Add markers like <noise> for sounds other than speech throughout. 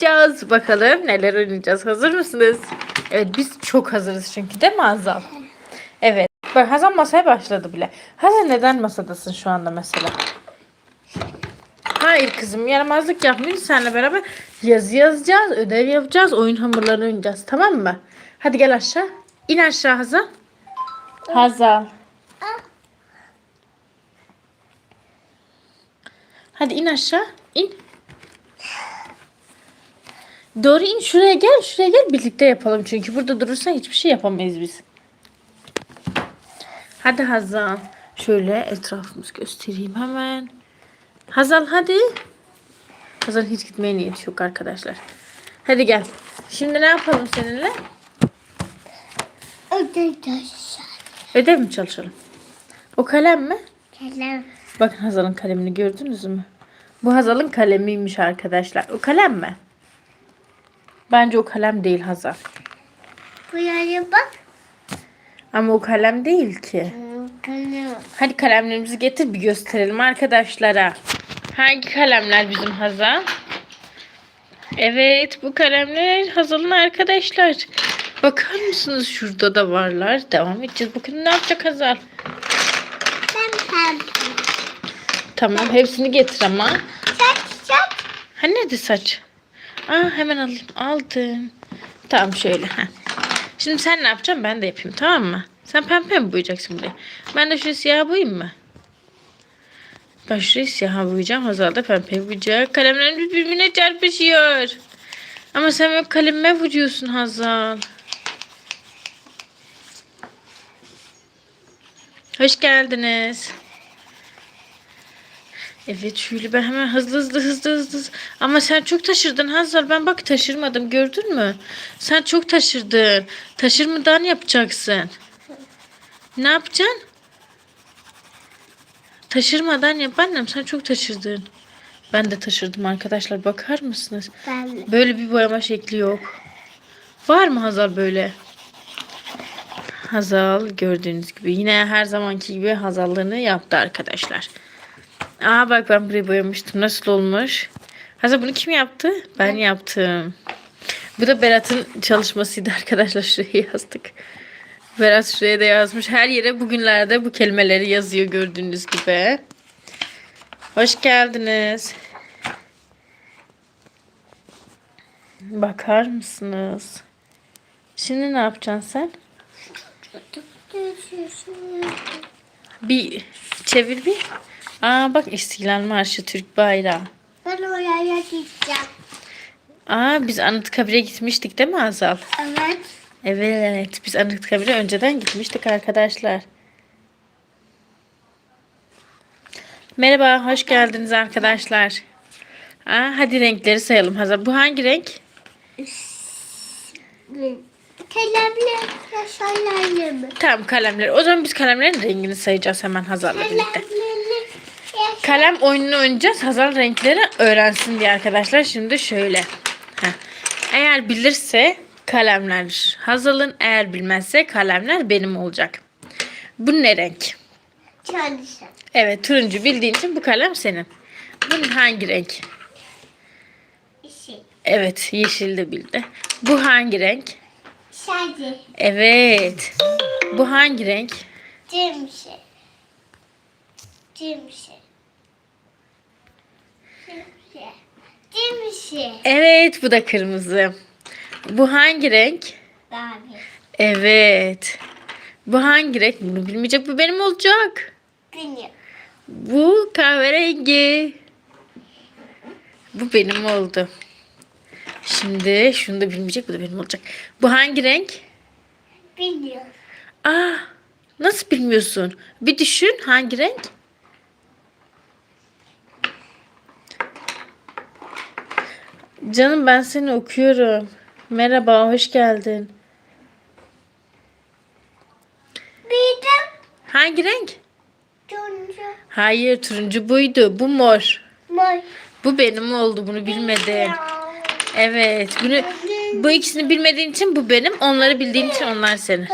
oynayacağız. Bakalım neler oynayacağız. Hazır mısınız? Evet biz çok hazırız çünkü değil mi Hazal? Evet. Bak Hazal masaya başladı bile. Hazal neden masadasın şu anda mesela? Hayır kızım yaramazlık yapmayın. Seninle beraber yazı yazacağız, ödev yapacağız, oyun hamurlarını oynayacağız. Tamam mı? Hadi gel aşağı. İn aşağı Hazal. Hazal. Hadi in aşağı. İn. Doğru in şuraya gel. Şuraya gel birlikte yapalım. Çünkü burada durursan hiçbir şey yapamayız biz. Hadi Hazal. Şöyle etrafımızı göstereyim hemen. Hazal hadi. Hazal hiç gitmeye niyeti yok arkadaşlar. Hadi gel. Şimdi ne yapalım seninle? Arkadaşlar. Ödev mi çalışalım? O kalem mi? Selam. Bakın Hazal'ın kalemini gördünüz mü? Bu Hazal'ın kalemiymiş arkadaşlar. O kalem mi? Bence o kalem değil Hazal. Buraya bak. Ama o kalem değil ki. Kanım. Hadi kalemlerimizi getir bir gösterelim arkadaşlara. Hangi kalemler bizim Hazal? Evet bu kalemler Hazal'ın arkadaşlar. Bakar mısınız şurada da varlar. Devam edeceğiz. Bakın ne yapacak Hazal. Ben pembe. Tamam hepsini getir ama. Çak çak. Ha nerede saç? Aa hemen alayım. Aldım. Tamam şöyle. Ha. Şimdi sen ne yapacaksın? Ben de yapayım tamam mı? Sen pembe mi boyayacaksın burayı? Ben de şurayı siyah boyayayım mı? Ben şurayı siyah boyayacağım. Hazal da pembe boyayacak. Kalemlerimiz birbirine çarpışıyor. Ama sen benim kalemime vuruyorsun Hazal. Hoş geldiniz. Evet şöyle ben hemen hızlı hızlı hızlı hızlı. Ama sen çok taşırdın Hazal. Ben bak taşırmadım gördün mü? Sen çok taşırdın. Taşırmadan yapacaksın. Ne yapacaksın? Taşırmadan yap annem. Sen çok taşırdın. Ben de taşırdım arkadaşlar. Bakar mısınız? Ben Böyle bir boyama şekli yok. Var mı Hazal böyle? Hazal gördüğünüz gibi yine her zamanki gibi Hazallığını yaptı arkadaşlar. Aa bak ben burayı boyamıştım. Nasıl olmuş? Hazal bunu kim yaptı? Ben yaptım. Bu da Berat'ın çalışmasıydı <laughs> arkadaşlar. Şuraya yazdık. Berat şuraya da yazmış. Her yere bugünlerde bu kelimeleri yazıyor gördüğünüz gibi. Hoş geldiniz. Bakar mısınız? Şimdi ne yapacaksın sen? Bir çevir bir. Aa bak İstiklal Marşı Türk bayrağı. Ben oraya gideceğim. Aa biz Anıtkabir'e gitmiştik değil mi Azal? Evet. Evet biz Anıtkabir'e önceden gitmiştik arkadaşlar. Merhaba hoş geldiniz arkadaşlar. Aa, hadi renkleri sayalım Hazal. Bu hangi renk? Kalemle yaşarlar mı? Tamam kalemler. O zaman biz kalemlerin rengini sayacağız hemen Hazal'la birlikte. Kalem oyununu oynayacağız. Hazal renkleri öğrensin diye arkadaşlar. Şimdi şöyle. Heh. Eğer bilirse kalemler Hazal'ın. Eğer bilmezse kalemler benim olacak. Bu ne renk? Çalışın. Evet turuncu bildiğin için bu kalem senin. Bunun hangi renk? İşi. Evet yeşil de bildi. Bu hangi renk? Şadi. Evet. Bu hangi renk? Cimşi. Cimşi. Cimşi. Cimşi. Evet bu da kırmızı. Bu hangi renk? Mavi. Evet. Bu hangi renk? Bunu bilmeyecek. Bu benim olacak. Günü. Bu kahverengi. Bu benim oldu. Şimdi şunu da bilmeyecek. Bu da benim olacak. Bu hangi renk? Biliyorum. Aa, nasıl bilmiyorsun? Bir düşün hangi renk? Canım ben seni okuyorum. Merhaba, hoş geldin. Bildim. Hangi renk? Turuncu. Hayır, turuncu buydu. Bu mor. Mor. Bu benim oldu. Bunu bilmedin. Evet. Bunu bu ikisini bilmediğin için bu benim. Onları bildiğin için onlar senin.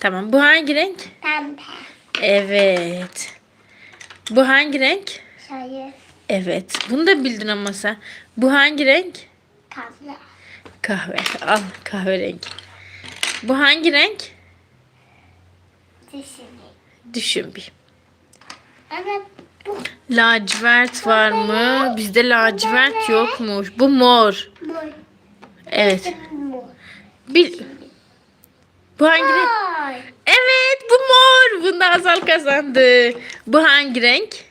Tamam. Bu hangi renk? Pembe. Evet. Bu hangi renk? Sayı. Evet. Bunu da bildin ama sen. Bu hangi renk? Kahve. Kahve. Al kahverengi. Bu hangi renk? Düşüneyim. Düşün bir. Ama bu Lacivert var mı? Bizde lacivert yokmuş. Bu mor. mor. Evet. Mor. Bir... Bu hangi renk? Evet bu mor. Bunda Hazal kazandı. Bu hangi renk?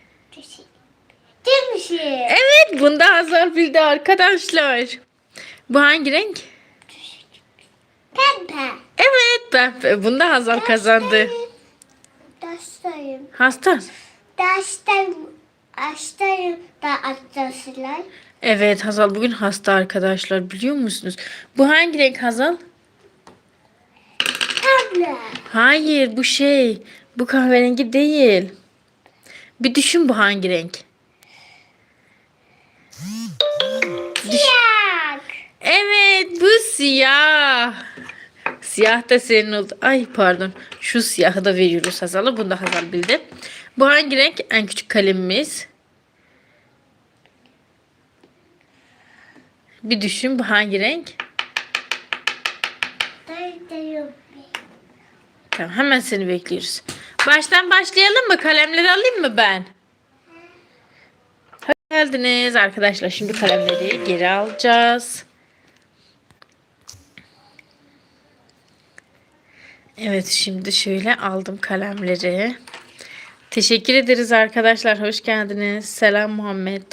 Düşüneyim. Değil misin? Evet bunda Hazal bildi arkadaşlar. Bu hangi renk? Pembe. Evet ben bunda Hazal kazandı. Dastayım. Hasta. Dastayım. Hastayım da atlasılar. Evet Hazal bugün hasta arkadaşlar biliyor musunuz? Bu hangi renk Hazal? Pembe. Hayır bu şey. Bu kahverengi değil. Bir düşün bu hangi renk? Siyah. Evet bu siyah. Siyah da senin oldu. Ay pardon. Şu siyahı da veriyoruz Hazal'a. Bunu da Hazal bildi. Bu hangi renk? En küçük kalemimiz. Bir düşün bu hangi renk? Tamam hemen seni bekliyoruz. Baştan başlayalım mı? Kalemleri alayım mı ben? Geldiniz arkadaşlar. Şimdi kalemleri geri alacağız. Evet şimdi şöyle aldım kalemleri. Teşekkür ederiz arkadaşlar. Hoş geldiniz. Selam Muhammed.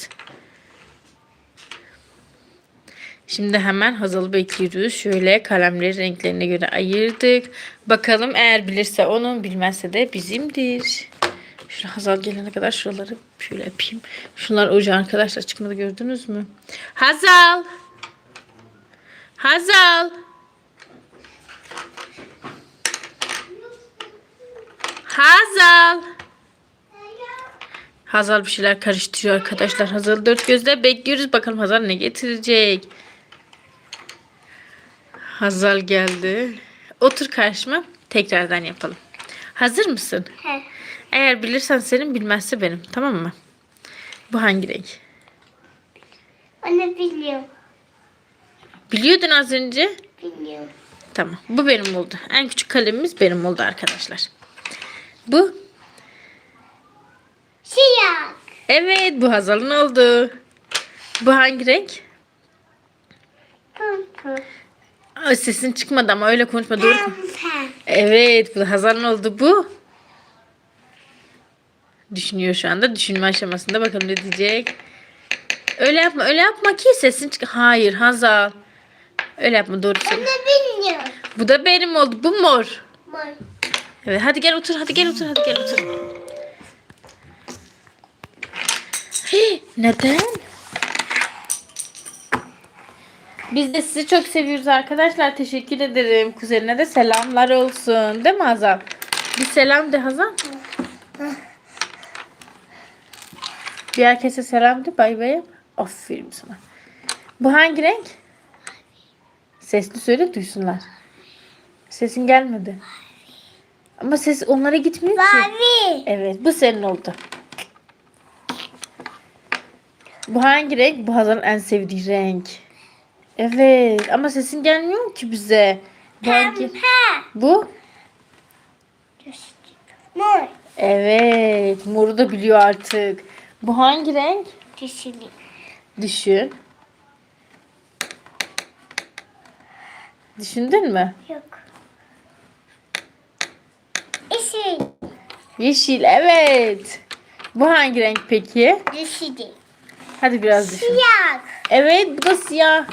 Şimdi hemen Hazal'ı bekliyoruz. Şöyle kalemleri renklerine göre ayırdık. Bakalım eğer bilirse onun bilmezse de bizimdir. Şu Hazal gelene kadar şuraları şöyle yapayım. Şunlar ocağı arkadaşlar çıkmadı gördünüz mü? Hazal! Hazal! Hazal! Hazal bir şeyler karıştırıyor arkadaşlar. Hazal dört gözle bekliyoruz. Bakalım Hazal ne getirecek. Hazal geldi. Otur karşıma. Tekrardan yapalım. Hazır mısın? He. Eğer bilirsen senin bilmezse benim. Tamam mı? Bu hangi renk? Onu biliyorum. Biliyordun az önce. Biliyorum. Tamam. Bu benim oldu. En küçük kalemimiz benim oldu arkadaşlar. Bu. Siyah. Evet bu Hazal'ın oldu. Bu hangi renk? Pembe. Aa, sesin çıkmadı ama öyle konuşma. Doğru. Evet bu Hazal'ın oldu bu. Düşünüyor şu anda. Düşünme aşamasında. Bakalım ne diyecek. Öyle yapma. Öyle yapma ki sesin çık. Hayır Hazal. Öyle yapma doğru söyle. Onu biliyorum. Bu da benim oldu. Bu mor. Mor. Evet hadi gel otur. Hadi gel otur. Hadi gel otur. Hey, neden? Biz de sizi çok seviyoruz arkadaşlar. Teşekkür ederim. Kuzenine de selamlar olsun. Değil mi Hazal? Bir selam de Hazal. Bir herkese selam de bay bay. Aferin sana. Bu hangi renk? Sesli söyle duysunlar. Sesin gelmedi. Ama ses onlara gitmiyor ki. Mavi. Evet bu senin oldu. Bu hangi renk? Bu Hazal'ın en sevdiği renk. Evet ama sesin gelmiyor ki bize. Hangi? Pembe. Bu? Mor. Evet moru da biliyor artık. Bu hangi renk? Düşüneyim. Düşün. Düşündün mü? Yok. Yeşil. Yeşil evet. Bu hangi renk peki? Yeşil. Hadi biraz düşün. Siyah. Evet bu da siyah.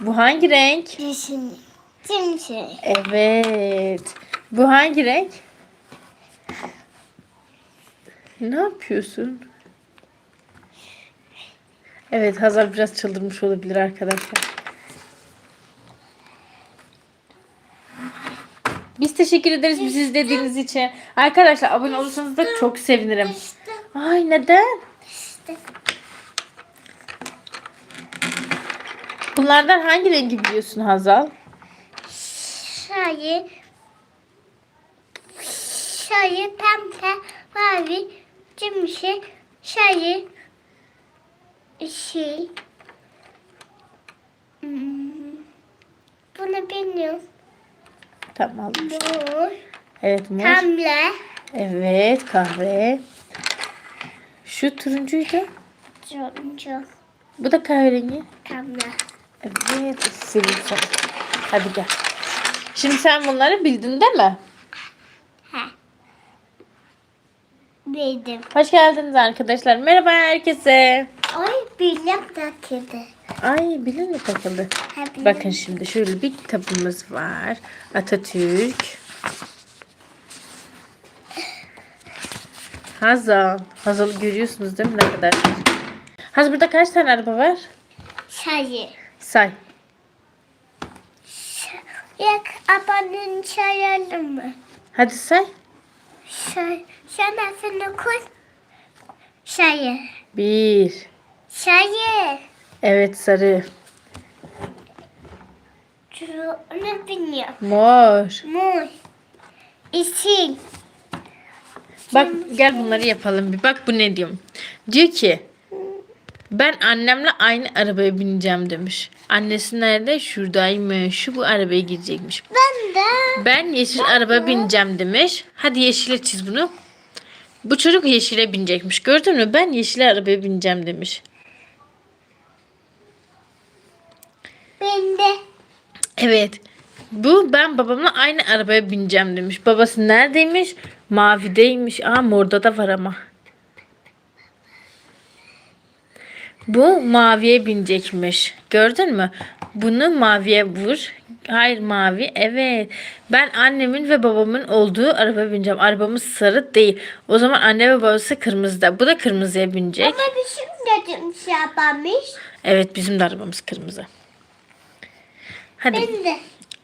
Bu hangi renk? Yeşil. Simsi. Evet. Bu hangi renk? Ne yapıyorsun? Evet Hazal biraz çıldırmış olabilir arkadaşlar. Biz teşekkür ederiz bizi izlediğiniz için. Arkadaşlar abone olursanız da çok sevinirim. Ay neden? Bunlardan hangi rengi biliyorsun Hazal? Şayı. Şayı pembe. Mavi. Simsi. Şayı. Yeşil. ne bilmiyorum. Tamam. Mor. Evet mor. Pembe. Evet kahve. Şu turuncuydu. Turuncu. Bu da kahverengi. Pembe. Evet sana. Hadi gel. Şimdi sen bunları bildin değil mi? He. Bildim. Hoş geldiniz arkadaşlar. Merhaba herkese. Ay bilim takıldı. Ay bilir mi takıldı? Ha, bilim. Bakın şimdi şöyle bir kitabımız var. Atatürk. Hazal. Hazal'ı görüyorsunuz değil mi ne kadar? Hazal burada kaç tane araba var? Çayı. Say. Yak abanın çayalım mı? Hadi say. Çay. Sen efendim koy. Çayı. Bir. Çayı. Evet sarı. Onu bilmiyorum. Mor. Mor. İsil. Bak gel bunları yapalım bir. Bak bu ne diyorum. Diyor ki ben annemle aynı arabaya bineceğim demiş. Annesi nerede? Şuradaymış. Şu bu arabaya gidecekmiş. Ben de. Ben yeşil araba bineceğim demiş. Hadi yeşile çiz bunu. Bu çocuk yeşile binecekmiş. Gördün mü? Ben yeşil arabaya bineceğim demiş. Ben de. Evet. Bu ben babamla aynı arabaya bineceğim demiş. Babası neredeymiş? Mavideymiş. Aa morda da var ama. Bu maviye binecekmiş. Gördün mü? Bunu maviye vur. Hayır mavi. Evet. Ben annemin ve babamın olduğu araba bineceğim. Arabamız sarı değil. O zaman anne ve babası kırmızıda. Bu da kırmızıya binecek. Ama bizim dedim şey yapamış. Evet bizim de arabamız kırmızı. Hadi. Ben de.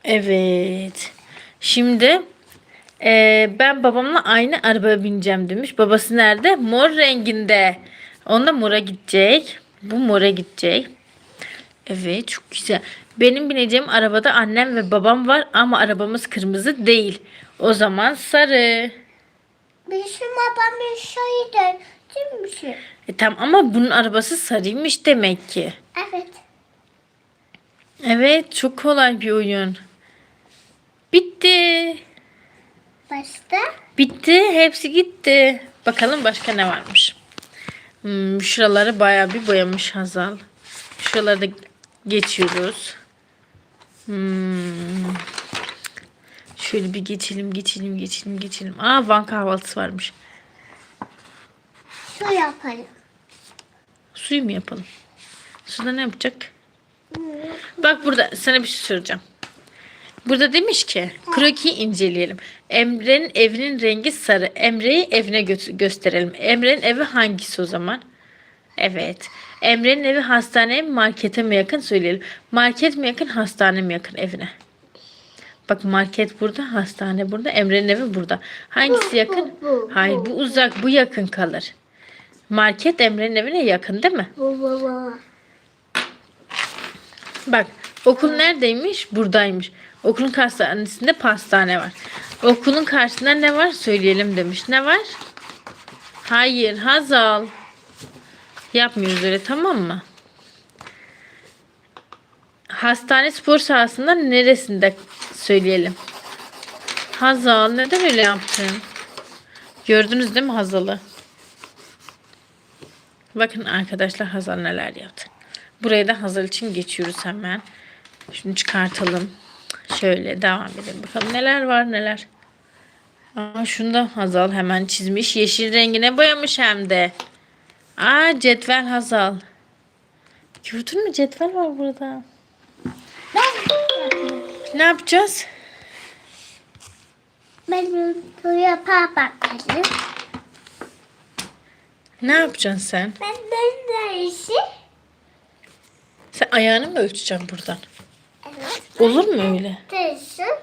Evet. Şimdi eee, ben babamla aynı arabaya bineceğim demiş. Babası nerede? Mor renginde. Onda mora gidecek. Bu mora gidecek. Evet çok güzel. Benim bineceğim arabada annem ve babam var ama arabamız kırmızı değil. O zaman sarı. Bizim babamın de. Değil mi şey? E tamam ama bunun arabası sarıymış demek ki. Evet. Evet çok kolay bir oyun. Bitti. Başta. Bitti. Hepsi gitti. Bakalım başka ne varmış. Hmm, şuraları bayağı bir boyamış Hazal. Şuraları da geçiyoruz. Hmm. Şöyle bir geçelim, geçelim, geçelim, geçelim. Aa Van kahvaltısı varmış. Şu yapalım. Suyu mu yapalım? Suda ne yapacak? Bak burada sana bir şey soracağım. Burada demiş ki krokiyi inceleyelim. Emre'nin evinin rengi sarı. Emre'yi evine gö- gösterelim. Emre'nin evi hangisi o zaman? Evet. Emre'nin evi hastaneye mi markete mi yakın söyleyelim. Market mi yakın hastane mi yakın evine? Bak market burada hastane burada Emre'nin evi burada. Hangisi yakın? Hayır bu uzak bu yakın kalır. Market Emre'nin evine yakın değil mi? Bak okul neredeymiş? Buradaymış. Okulun karşısında pastane var. Okulun karşısında ne var? Söyleyelim demiş. Ne var? Hayır Hazal. Yapmıyoruz öyle tamam mı? Hastane spor sahasında neresinde söyleyelim. Hazal neden öyle yaptın? Gördünüz değil mi Hazal'ı? Bakın arkadaşlar Hazal neler yaptı. Buraya da Hazal için geçiyoruz hemen. Şunu çıkartalım. Şöyle devam edelim. Bakalım neler var neler. Aa, şunu da Hazal hemen çizmiş. Yeşil rengine boyamış hem de. Aa cetvel Hazal. Gördün mü cetvel var burada. Ne yapacağız? Ben bu yapar bakalım. Ne yapacaksın sen? Ben ben de işi. Sen ayağını mı ölçeceksin buradan? Olur mu öyle? Değişim.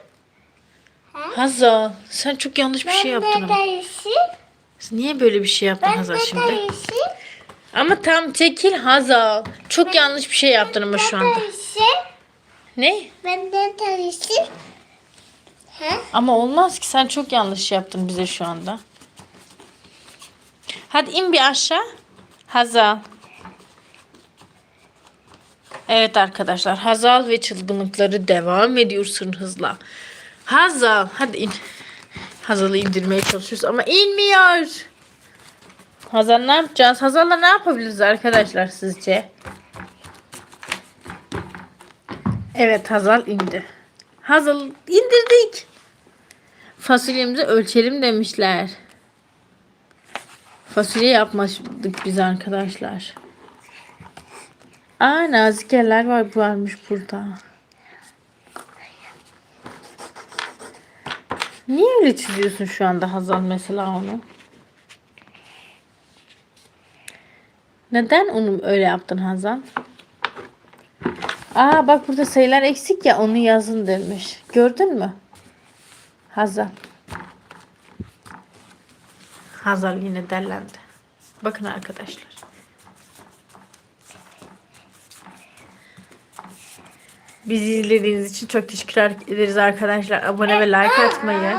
Hazal sen çok yanlış bir şey yaptın ama. Niye böyle bir şey yaptın Hazal şimdi? Ama tam çekil Hazal. Çok yanlış bir şey yaptın ama şu anda. Ne? Ben de. He? Ama olmaz ki sen çok yanlış yaptın bize şu anda. Hadi in bir aşağı. Hazal. Evet arkadaşlar Hazal ve çılgınlıkları devam ediyor sırn hızla. Hazal hadi in. Hazal'ı indirmeye çalışıyoruz ama inmiyor. Hazal ne yapacağız? Hazal'la ne yapabiliriz arkadaşlar sizce? Evet Hazal indi. Hazal indirdik. Fasulyemizi ölçelim demişler. Fasulye yapmadık biz arkadaşlar. Aa nazik yerler var varmış burada. Niye öyle çiziyorsun şu anda Hazal mesela onu? Neden onu öyle yaptın Hazal? Aa bak burada sayılar eksik ya onu yazın demiş. Gördün mü? Hazal. Hazal yine derlendi. Bakın arkadaşlar. Bizi izlediğiniz için çok teşekkür ederiz arkadaşlar. Abone ve like atmayı.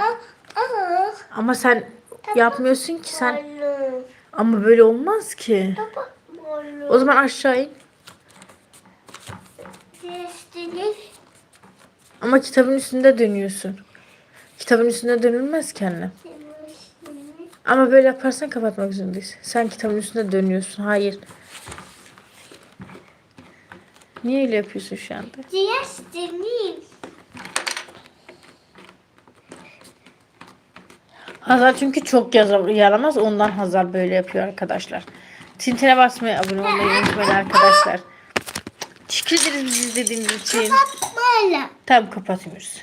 Ama sen yapmıyorsun ki sen. Ama böyle olmaz ki. O zaman aşağı in. Ama kitabın üstünde dönüyorsun. Kitabın üstünde dönülmez ki. Ama böyle yaparsan kapatmak zorundayız. Sen kitabın üstünde dönüyorsun. Hayır. Niye öyle yapıyorsun şu anda? Destiniz. Hazar çünkü çok yaza- yaramaz. Ondan Hazar böyle yapıyor arkadaşlar. Tintine basmayı, abone olmayı unutmayın arkadaşlar. Teşekkür ederiz bizi izlediğiniz için. Böyle. Tamam kapatıyoruz.